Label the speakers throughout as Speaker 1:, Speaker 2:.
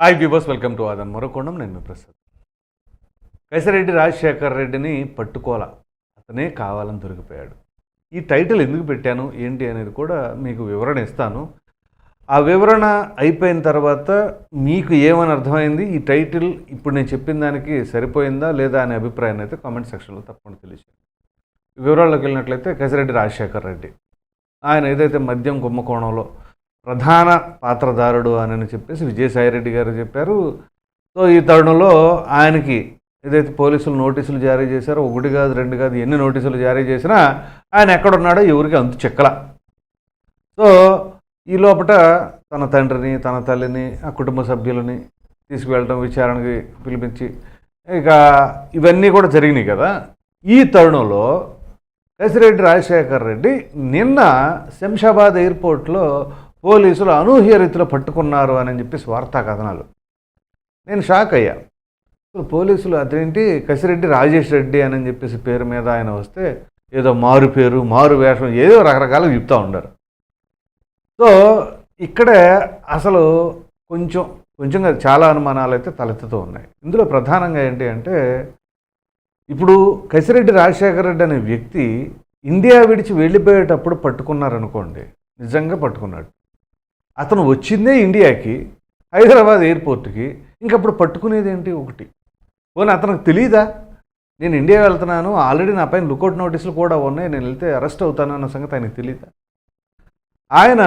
Speaker 1: Hi viewers welcome to ఆదన్ మరొకొండం నేను మీ ప్రసాద్. కైసరెడ్డి రాజశేఖర్ రెడ్డిని పట్టుకోల అతనే కావాలని దొరికిపోయాడు. ఈ టైటిల్ ఎందుకు పెట్టాను? ఏంటి అనేది కూడా మీకు వివరణ ఇస్తాను. ఆ వివరణ అయిపోయిన తర్వాత మీకు ఏమని అర్థమైంది? ఈ టైటిల్ ఇప్పుడు నేను చెప్పిన దానికి సరిపోయిందా లేదా అనే అభిప్రాయాన్ని అయితే కామెంట్ సెక్షన్లో తప్పకుండా తెలియజేయండి వివరాల్లోకి వెళ్ళినట్లయితే కైసరెడ్డి రాజశేఖర్ రెడ్డి. ఆయన ఏదైతే మద్యం కుంభకోణంలో ప్రధాన పాత్రధారుడు అని చెప్పేసి విజయసాయిరెడ్డి గారు చెప్పారు. సో ఈ తరుణంలో ఆయనకి ఏదైతే పోలీసులు నోటీసులు జారీ చేశారో ఒకటి కాదు రెండు కాదు ఎన్ని నోటీసులు జారీ చేసినా ఆయన ఎక్కడున్నాడో ఎవరికి అంతు చెక్కల. సో ఈ లోపల తన తండ్రిని తన తల్లిని ఆ కుటుంబ సభ్యులని తీసుకువెళ్ళడం విచారణకి పిలిపించి ఇక ఇవన్నీ కూడా జరిగినాయి కదా. ఈ తరుణంలో కసిరెడ్డి రాజశేఖర్ రెడ్డి నిన్న శంషాబాద్ ఎయిర్పోర్ట్లో పోలీసులు అనూహ్య రీతిలో పట్టుకున్నారు అని చెప్పేసి వార్తా కథనాలు. నేను షాక్ అయ్యా. పోలీసులు అదేంటి? కసిరెడ్డి రాజేష్ రెడ్డి అని చెప్పేసి పేరు మీద ఆయన వస్తే ఏదో మారు పేరు మారు వేషం ఏదో రకరకాలుగా చెప్తూ ఉండరు సో ఇక్కడే అసలు కొంచెం కొంచెం చాలా అనుమానాలు అయితే తలెత్తుతూ ఉన్నాయి. ఇందులో ప్రధానంగా ఏంటి అంటే ఇప్పుడు కసిరెడ్డి రాజశేఖర రెడ్డి అనే వ్యక్తి ఇండియా విడిచి వెళ్ళిపోయేటప్పుడు పట్టుకున్నారనుకోండి నిజంగా పట్టుకున్నాడు. అతను వచ్చిందే ఇండియాకి హైదరాబాద్ ఎయిర్పోర్ట్కి ఇంకప్పుడు పట్టుకునేది ఏంటి ఒకటి? పోనీ అతనికి తెలియదా నేను ఇండియా వెళ్తున్నాను ఆల్రెడీ నా పైన లుకౌట్ నోటీసులు కూడా ఉన్నాయి నేను వెళ్తే అరెస్ట్ అవుతాను అన్న సంగతి ఆయనకు తెలియదా ఆయన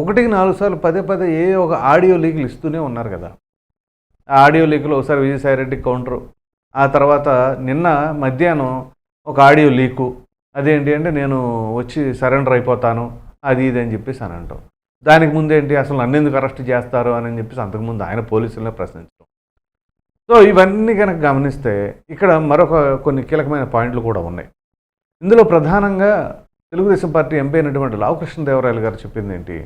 Speaker 1: ఒకటికి నాలుగు సార్లు పదే పదే ఏ ఒక ఆడియో లీకులు ఇస్తూనే ఉన్నారు కదా. ఆ ఆడియో లీకులు ఒకసారి విజయసాయిరెడ్డి కౌంటరు ఆ తర్వాత నిన్న మధ్యాహ్నం ఒక ఆడియో లీకు అదేంటి అంటే నేను వచ్చి సరెండర్ అయిపోతాను అది ఇది అని చెప్పేసి అని అంటాం. దానికి ముందేంటి ఏంటి? అసలు నన్ను ఎందుకు అరెస్ట్ చేస్తారు అని చెప్పేసి అంతకుముందు ఆయన పోలీసులనే ప్రశ్నించడం. సో ఇవన్నీ కనుక గమనిస్తే ఇక్కడ మరొక కొన్ని కీలకమైన పాయింట్లు కూడా ఉన్నాయి. ఇందులో ప్రధానంగా తెలుగుదేశం పార్టీ ఎంపీ అయినటువంటి లావకృష్ణదేవరాయలు గారు చెప్పింది ఏంటి?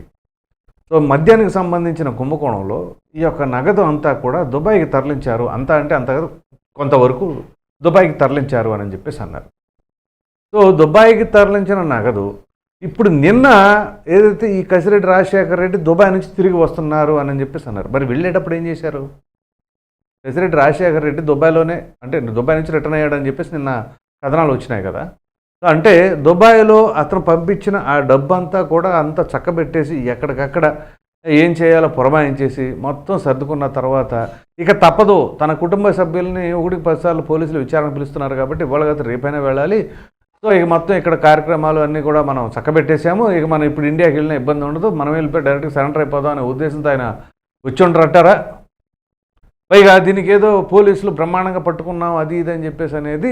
Speaker 1: సో మద్యానికి సంబంధించిన కుంభకోణంలో ఈ యొక్క నగదు అంతా కూడా దుబాయ్కి తరలించారు. అంతా అంటే అంత కొంతవరకు దుబాయ్కి తరలించారు అని చెప్పేసి అన్నారు. సో దుబాయ్కి తరలించిన నగదు ఇప్పుడు నిన్న ఏదైతే ఈ కసిరెడ్డి రాజశేఖర రెడ్డి దుబాయ్ నుంచి తిరిగి వస్తున్నారు అని చెప్పేసి అన్నారు. మరి వెళ్ళేటప్పుడు ఏం చేశారు? కసిరెడ్డి రాజశేఖర రెడ్డి దుబాయ్లోనే అంటే దుబాయ్ నుంచి రిటర్న్ అయ్యాడని చెప్పేసి నిన్న కథనాలు వచ్చినాయి కదా. సో అంటే దుబాయ్లో అతను పంపించిన ఆ డబ్బు అంతా కూడా అంత చక్కబెట్టేసి ఎక్కడికక్కడ ఏం చేయాలో పురమాయించేసి మొత్తం సర్దుకున్న తర్వాత ఇక తప్పదు. తన కుటుంబ సభ్యుల్ని ఒకటికి పదిసార్లు పోలీసులు విచారణ పిలుస్తున్నారు కాబట్టి ఇవాళ రేపైనా వెళ్ళాలి. సో ఇక మొత్తం ఇక్కడ కార్యక్రమాలు అన్నీ కూడా మనం చక్కబెట్టేసాము. ఇక మనం ఇప్పుడు ఇండియాకి వెళ్ళిన ఇబ్బంది ఉండదు. మనం వెళ్ళిపోయి డైరెక్ట్గా సరెండర్ అయిపోదాం అనే ఉద్దేశంతో ఆయన వచ్చి పైగా దీనికి ఏదో పోలీసులు బ్రహ్మాండంగా పట్టుకున్నాం అది ఇది అని చెప్పేసి అనేది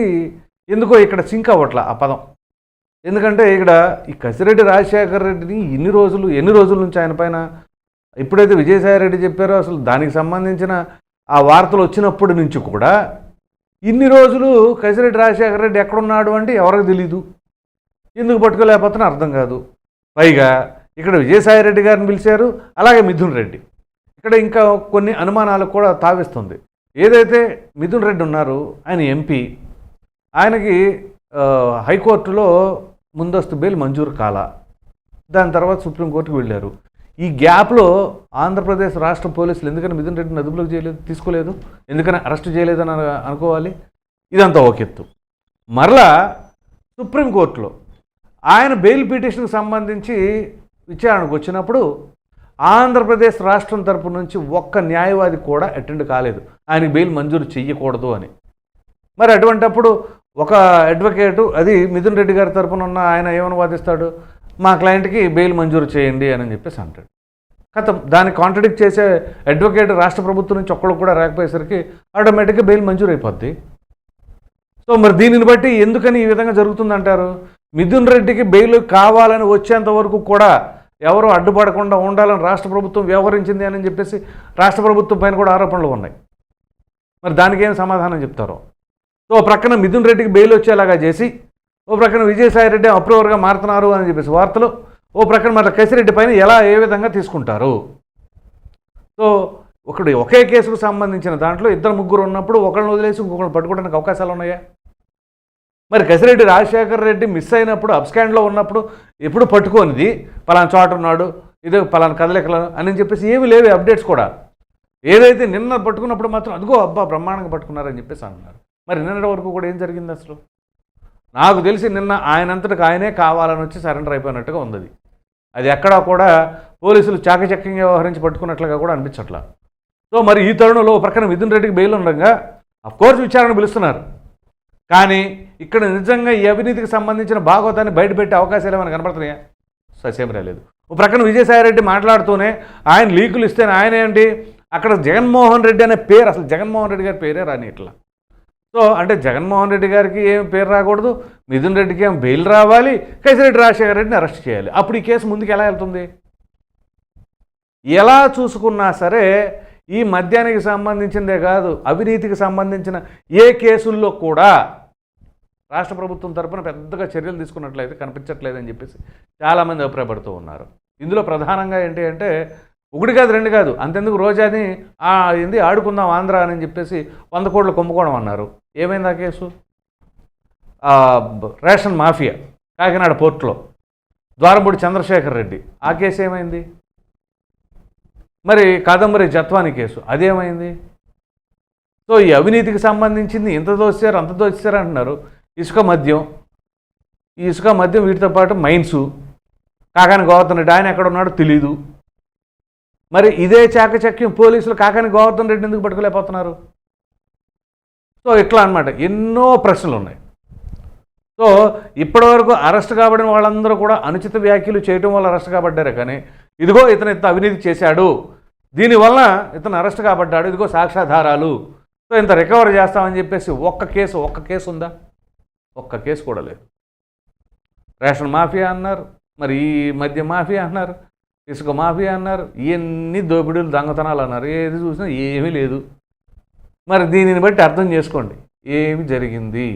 Speaker 1: ఎందుకో ఇక్కడ సింక్ అవ్వట్ల ఆ పదం. ఎందుకంటే ఇక్కడ ఈ కసిరెడ్డి రాజశేఖర రెడ్డిని ఎన్ని రోజులు ఎన్ని రోజుల నుంచి ఆయన పైన ఎప్పుడైతే విజయసాయి రెడ్డి చెప్పారో అసలు దానికి సంబంధించిన ఆ వార్తలు వచ్చినప్పటి నుంచి కూడా ఇన్ని రోజులు కసిరెడ్డి రాజశేఖర రెడ్డి ఎక్కడున్నాడు అంటే ఎవరికి తెలీదు. ఎందుకు పట్టుకోలేకపోతున్నా అర్థం కాదు. పైగా ఇక్కడ విజయసాయి రెడ్డి గారిని పిలిచారు అలాగే మిథున్ రెడ్డి. ఇక్కడ ఇంకా కొన్ని అనుమానాలు కూడా తావిస్తుంది. ఏదైతే మిథున్ రెడ్డి ఉన్నారు ఆయన ఎంపీ ఆయనకి హైకోర్టులో ముందస్తు బెయిల్ మంజూరు కాల. దాని తర్వాత సుప్రీంకోర్టుకు వెళ్ళారు. ఈ గ్యాప్లో ఆంధ్రప్రదేశ్ రాష్ట్ర పోలీసులు ఎందుకని మిథున్ రెడ్డిని అదుపులోకి చేయలేదు తీసుకోలేదు? ఎందుకని అరెస్ట్ చేయలేదని అనుకోవాలి? ఇదంతా ఓకెత్తు మరలా సుప్రీంకోర్టులో ఆయన బెయిల్ పిటిషన్కి సంబంధించి విచారణకు వచ్చినప్పుడు ఆంధ్రప్రదేశ్ రాష్ట్రం తరపు నుంచి ఒక్క న్యాయవాది కూడా అటెండ్ కాలేదు. ఆయన బెయిల్ మంజూరు చెయ్యకూడదు అని. మరి అటువంటప్పుడు ఒక అడ్వకేటు అది మిథున్ రెడ్డి గారి తరపున ఉన్న ఆయన ఏమని వాదిస్తాడు? మా క్లయింట్కి బెయిల్ మంజూరు చేయండి అని చెప్పేసి అంటాడు. కథం దాన్ని కాంట్రడిక్ట్ చేసే అడ్వకేట్ రాష్ట్ర ప్రభుత్వం నుంచి ఒక్కళ్ళు కూడా రాకపోయేసరికి ఆటోమేటిక్గా బెయిల్ మంజూరు అయిపోద్ది సో మరి దీనిని బట్టి ఎందుకని ఈ విధంగా జరుగుతుందంటారు? మిథున్ రెడ్డికి బెయిల్ కావాలని వచ్చేంత వరకు కూడా ఎవరు అడ్డుపడకుండా ఉండాలని రాష్ట్ర ప్రభుత్వం వ్యవహరించింది అని చెప్పేసి రాష్ట్ర ప్రభుత్వం పైన కూడా ఆరోపణలు ఉన్నాయి. మరి దానికి ఏం సమాధానం చెప్తారో? సో ప్రక్కన మిథున్ రెడ్డికి బెయిల్ వచ్చేలాగా చేసి ఓ ప్రక్కన విజయసాయి రెడ్డి అప్రూవర్గా మారుతున్నారు అని చెప్పేసి వార్తలు. ఓ ప్రక్కన మరి కేసిరెడ్డి పైన ఎలా ఏ విధంగా తీసుకుంటారు? సో ఒకటి ఒకే కేసుకు సంబంధించిన దాంట్లో ఇద్దరు ముగ్గురు ఉన్నప్పుడు ఒకళ్ళని వదిలేసి ఇంకొకరిని పట్టుకోవడానికి అవకాశాలు ఉన్నాయా? మరి కసిరెడ్డి రాజశేఖర్ రెడ్డి మిస్ అయినప్పుడు అబ్స్కాండ్లో ఉన్నప్పుడు ఎప్పుడు పట్టుకోనిది? పలానా చోట ఉన్నాడు ఇదే పలానా కదలికలను అని చెప్పేసి ఏమీ లేవు అప్డేట్స్ కూడా. ఏదైతే నిన్న పట్టుకున్నప్పుడు మాత్రం అదిగో అబ్బా బ్రహ్మాండంగా పట్టుకున్నారని చెప్పేసి అన్నారు. మరి నిన్నటి వరకు కూడా ఏం జరిగింది అసలు? నాకు తెలిసి నిన్న ఆయనంతటికి ఆయనే కావాలని వచ్చి సరెండర్ అయిపోయినట్టుగా ఉంది అది. ఎక్కడా కూడా పోలీసులు చాకచక్యంగా వ్యవహరించి పట్టుకున్నట్లుగా కూడా అనిపించట్లా. సో మరి ఈ తరుణంలో ఓ ప్రక్కన మిథున్ రెడ్డికి బెయిల్ ఉండగా కోర్టు విచారణ పిలుస్తున్నారు. కానీ ఇక్కడ నిజంగా ఈ అవినీతికి సంబంధించిన భాగవతాన్ని బయటపెట్టే అవకాశాలు ఏమైనా కనపడుతున్నాయా? ససేం రాలేదు. ఓ ప్రక్కన విజయసాయిరెడ్డి మాట్లాడుతూనే ఆయన లీకులు ఇస్తే ఆయన ఏంటి? అక్కడ జగన్మోహన్ రెడ్డి అనే పేరు అసలు జగన్మోహన్ రెడ్డి గారి పేరే రాని ఇట్లా. సో అంటే జగన్మోహన్ రెడ్డి గారికి ఏం పేరు రాకూడదు? మిథున్ రెడ్డికి ఏం బెయిల్ రావాలి? కేసిరెడ్డి రాజశేఖర రెడ్డిని అరెస్ట్ చేయాలి. అప్పుడు ఈ కేసు ముందుకు ఎలా వెళ్తుంది? ఎలా చూసుకున్నా సరే ఈ మద్యానికి సంబంధించిందే కాదు అవినీతికి సంబంధించిన ఏ కేసుల్లో కూడా రాష్ట్ర ప్రభుత్వం తరపున పెద్దగా చర్యలు తీసుకున్నట్లయితే కనిపించట్లేదని చెప్పేసి చాలామంది అభిప్రాయపడుతూ ఉన్నారు. ఇందులో ప్రధానంగా ఏంటి అంటే ఒకటి కాదు రెండు కాదు. అంతెందుకు రోజాని అని ఏంది ఆడుకుందాం ఆంధ్ర అని చెప్పేసి వంద కోట్లు కుంభకోణం అన్నారు. ఏమైంది ఆ కేసు? రేషన్ మాఫియా కాకినాడ పోర్టులో ద్వారంపూడి చంద్రశేఖర్ రెడ్డి. ఆ కేసు ఏమైంది? మరి కాదంబరి జత్వాని కేసు అదేమైంది? సో ఈ అవినీతికి సంబంధించింది ఇంత దోచారు అంత దోచారు అంటున్నారు. ఇసుక మద్యం ఈ ఇసుక మద్యం వీటితో పాటు మైన్స్ కాకాని గోవర్ధన్ రెడ్డి ఆయన ఎక్కడ ఉన్నాడో తెలీదు. మరి ఇదే చాకచక్యం పోలీసులు కాకని గోవర్ధన్ రెడ్డి ఎందుకు పట్టుకోలేకపోతున్నారు? సో ఇట్లా అన్నమాట. ఎన్నో ప్రశ్నలు ఉన్నాయి. సో ఇప్పటివరకు అరెస్ట్ కాబడిన వాళ్ళందరూ కూడా అనుచిత వ్యాఖ్యలు చేయటం వల్ల అరెస్ట్ కాబడ్డారే కానీ ఇదిగో ఇతను ఇంత అవినీతి చేశాడు. దీనివల్ల ఇతను అరెస్ట్ కాబడ్డాడు. ఇదిగో సాక్ష్యాధారాలు. సో ఇంత రికవర్ చేస్తామని చెప్పేసి ఒక్క కేసు ఒక్క కేసు ఉందా? ఒక్క కేసు కూడా లేదు. రేషన్ మాఫియా అన్నారు. మరి ఈ మధ్య మాఫియా అన్నారు. ఇసుక మాఫియా అన్నారు. ఇవన్నీ దోపిడీలు దొంగతనాలు అన్నారు. ఏది చూసినా ఏమీ లేదు. మరి దీనిని బట్టి అర్థం చేసుకోండి. ఏమి జరిగింది?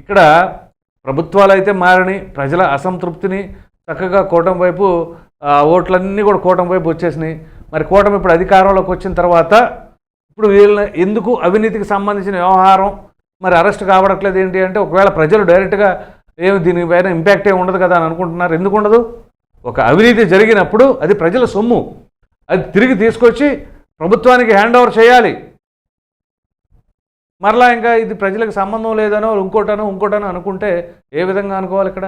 Speaker 1: ఇక్కడ ప్రభుత్వాలు అయితే మారని ప్రజల అసంతృప్తిని చక్కగా కూటమి వైపు ఓట్లన్నీ కూడా కూటమి వైపు వచ్చేసినాయి. మరి కూటమి ఇప్పుడు అధికారంలోకి వచ్చిన తర్వాత ఇప్పుడు వీళ్ళని ఎందుకు అవినీతికి సంబంధించిన వ్యవహారం మరి అరెస్ట్ కావడట్లేదు ఏంటి అంటే ఒకవేళ ప్రజలు డైరెక్ట్గా ఏమి దీనిపైన ఇంపాక్ట్ ఏమి ఉండదు కదా అని అనుకుంటున్నారు. ఎందుకు ఉండదు? ఒక అవినీతి జరిగినప్పుడు అది ప్రజల సొమ్ము. అది తిరిగి తీసుకొచ్చి ప్రభుత్వానికి హ్యాండ్ ఓవర్ చేయాలి. మరలా ఇంకా ఇది ప్రజలకు సంబంధం లేదనో ఇంకోటనో ఇంకోటనో అనుకుంటే ఏ విధంగా అనుకోవాలి ఇక్కడ?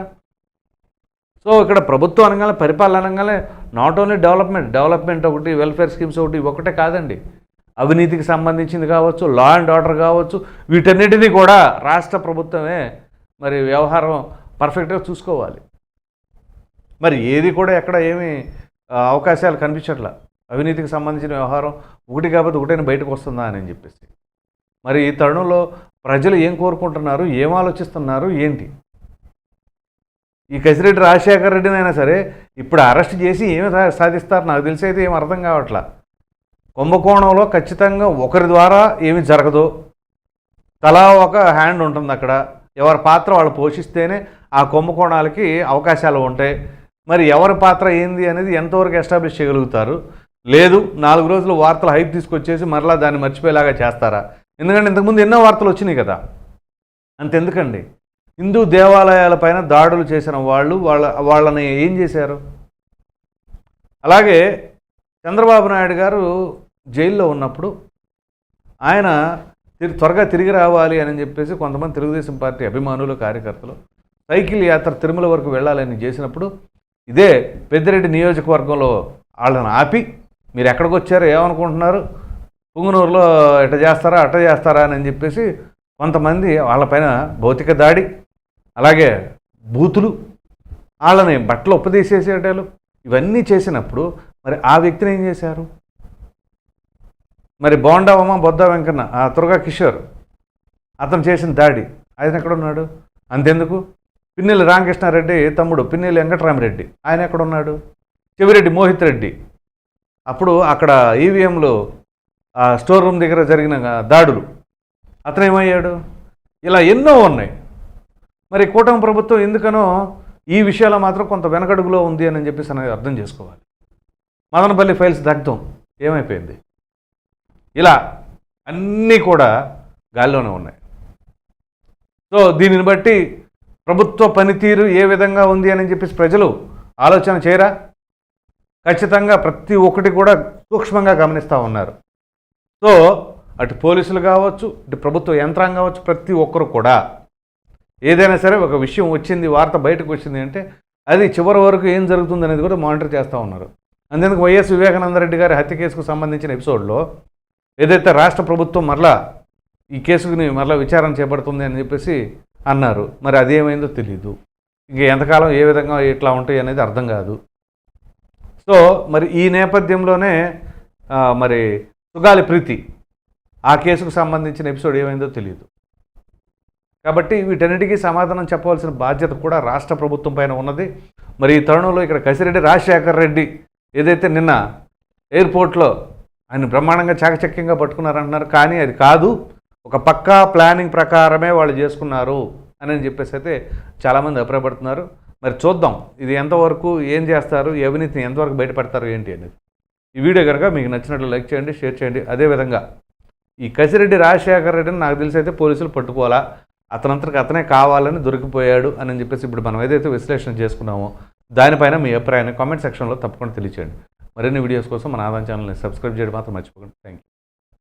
Speaker 1: సో ఇక్కడ ప్రభుత్వం అనగానే పరిపాలన అనగానే నాట్ ఓన్లీ డెవలప్మెంట్ డెవలప్మెంట్ ఒకటి వెల్ఫేర్ స్కీమ్స్ ఒకటి ఒకటే కాదండి. అవినీతికి సంబంధించింది కావచ్చు లా అండ్ ఆర్డర్ కావచ్చు వీటన్నిటినీ కూడా రాష్ట్ర ప్రభుత్వమే మరి వ్యవహారం పర్ఫెక్ట్గా చూసుకోవాలి. మరి ఏది కూడా ఎక్కడ ఏమి అవకాశాలు కనిపించట్లా. అవినీతికి సంబంధించిన వ్యవహారం ఒకటి కాకపోతే ఒకటైనా బయటకు వస్తుందా అని చెప్పేసి. మరి ఈ తరుణంలో ప్రజలు ఏం కోరుకుంటున్నారు ఏం ఆలోచిస్తున్నారు ఏంటి? ఈ కసిరెడ్డి రాజశేఖర రెడ్డినైనా సరే ఇప్పుడు అరెస్ట్ చేసి ఏమి సాధిస్తారు? నాకు తెలిసి అయితే ఏం అర్థం కావట్లా. కుంభకోణంలో ఖచ్చితంగా ఒకరి ద్వారా ఏమి జరగదు. తలా ఒక హ్యాండ్ ఉంటుంది అక్కడ. ఎవరి పాత్ర వాళ్ళు పోషిస్తేనే ఆ కుంభకోణాలకి అవకాశాలు ఉంటాయి. మరి ఎవరి పాత్ర ఏంది అనేది ఎంతవరకు ఎస్టాబ్లిష్ చేయగలుగుతారు? లేదు నాలుగు రోజులు వార్తలు హైప్ తీసుకొచ్చేసి మరలా దాన్ని మర్చిపోయేలాగా చేస్తారా? ఎందుకంటే ఇంతకుముందు ఎన్నో వార్తలు వచ్చినాయి కదా. అంతెందుకండి? హిందూ దేవాలయాలపైన దాడులు చేసిన వాళ్ళు వాళ్ళ వాళ్ళని ఏం చేశారు? అలాగే చంద్రబాబు నాయుడు గారు జైల్లో ఉన్నప్పుడు ఆయన త్వరగా తిరిగి రావాలి అని చెప్పేసి కొంతమంది తెలుగుదేశం పార్టీ అభిమానులు కార్యకర్తలు సైకిల్ యాత్ర తిరుమల వరకు వెళ్ళాలని చేసినప్పుడు ఇదే పెద్దిరెడ్డి నియోజకవర్గంలో వాళ్ళని ఆపి మీరు ఎక్కడికి వచ్చారో ఏమనుకుంటున్నారు? పుంగనూరులో ఇట చేస్తారా అట్ట చేస్తారా అని చెప్పేసి కొంతమంది వాళ్ళపైన భౌతిక దాడి అలాగే బూతులు వాళ్ళని బట్టలు ఉపదేశేసేటాలు ఇవన్నీ చేసినప్పుడు మరి ఆ వ్యక్తిని ఏం చేశారు? మరి బోండావమ్మ బొద్దా వెంకన్న ఆ దుర్గా కిషోర్ అతను చేసిన దాడి ఆయన ఎక్కడ ఉన్నాడు అంతెందుకు? పిన్నెల్లి రామకృష్ణారెడ్డి తమ్ముడు పిన్నెల్లి వెంకటరామరెడ్డి. ఆయన ఎక్కడ ఉన్నాడు చెవిరెడ్డి మోహిత్ రెడ్డి అప్పుడు అక్కడ ఈవీఎంలో ఆ స్టోర్ రూమ్ దగ్గర జరిగిన దాడులు. అతను ఏమయ్యాడు ఇలా ఎన్నో ఉన్నాయి. మరి కూటమి ప్రభుత్వం ఎందుకనో ఈ విషయాలు మాత్రం కొంత వెనకడుగులో ఉంది అని చెప్పేసి అనేది అర్థం చేసుకోవాలి. మదనపల్లి ఫైల్స్ దగ్ధం. ఏమైపోయింది? ఇలా అన్నీ కూడా గాల్లోనే ఉన్నాయి. సో దీనిని బట్టి ప్రభుత్వ పనితీరు ఏ విధంగా ఉంది అని చెప్పేసి ప్రజలు ఆలోచన చేయరా? ఖచ్చితంగా ప్రతి ఒక్కటి కూడా సూక్ష్మంగా గమనిస్తూ ఉన్నారు. సో అటు పోలీసులు కావచ్చు ఇటు ప్రభుత్వ యంత్రాంగం కావచ్చు ప్రతి ఒక్కరు కూడా ఏదైనా సరే ఒక విషయం వచ్చింది వార్త బయటకు వచ్చింది అంటే అది చివరి వరకు ఏం జరుగుతుంది అనేది కూడా మానిటర్ చేస్తూ ఉన్నారు. అందుకు వైఎస్ వివేకానంద రెడ్డి గారి హత్య కేసుకు సంబంధించిన ఎపిసోడ్లో ఏదైతే రాష్ట్ర ప్రభుత్వం మరలా ఈ కేసుని మరలా విచారణ చేపడుతుంది అని చెప్పేసి అన్నారు. మరి అదేమైందో తెలియదు ఇంక ఎంతకాలం ఏ విధంగా ఇట్లా ఉంటాయి అనేది అర్థం కాదు. సో మరి ఈ నేపథ్యంలోనే మరి సుగాలి ప్రీతి ఆ కేసుకు సంబంధించిన ఎపిసోడ్ ఏమైందో తెలియదు కాబట్టి వీటన్నిటికీ సమాధానం చెప్పవలసిన బాధ్యత కూడా రాష్ట్ర ప్రభుత్వం పైన ఉన్నది. మరి ఈ తరుణంలో ఇక్కడ కసిరెడ్డి రాజశేఖర్ రెడ్డి ఏదైతే నిన్న ఎయిర్పోర్ట్లో ఆయన బ్రహ్మాండంగా చాకచక్యంగా పట్టుకున్నారంటున్నారు కానీ అది కాదు. ఒక పక్కా ప్లానింగ్ ప్రకారమే వాళ్ళు చేసుకున్నారు అని చెప్పేసి అయితే చాలామంది అభిప్రాయపడుతున్నారు. మరి చూద్దాం ఇది ఎంతవరకు ఏం చేస్తారు ఈ అవినీతిని ఎంతవరకు బయటపడతారు ఏంటి అనేది. ఈ వీడియో కనుక మీకు నచ్చినట్లు లైక్ చేయండి షేర్ చేయండి. అదేవిధంగా ఈ కసిరెడ్డి రాజశేఖర రెడ్డిని నాకు తెలిసి అయితే పోలీసులు పట్టుకోవాలా? అతనంతకు అతనే కావాలని దొరికిపోయాడు అని చెప్పేసి ఇప్పుడు మనం ఏదైతే విశ్లేషణ చేసుకున్నామో దానిపైన మీ అభిప్రాయాన్ని కామెంట్ సెక్షన్లో తప్పకుండా తెలియచేయండి. మరిన్ని వీడియోస్ కోసం మన ఆదాయం ఛానల్ని సబ్స్క్రైబ్ చేయడం మాత్రం మర్చిపోకండి. Thank you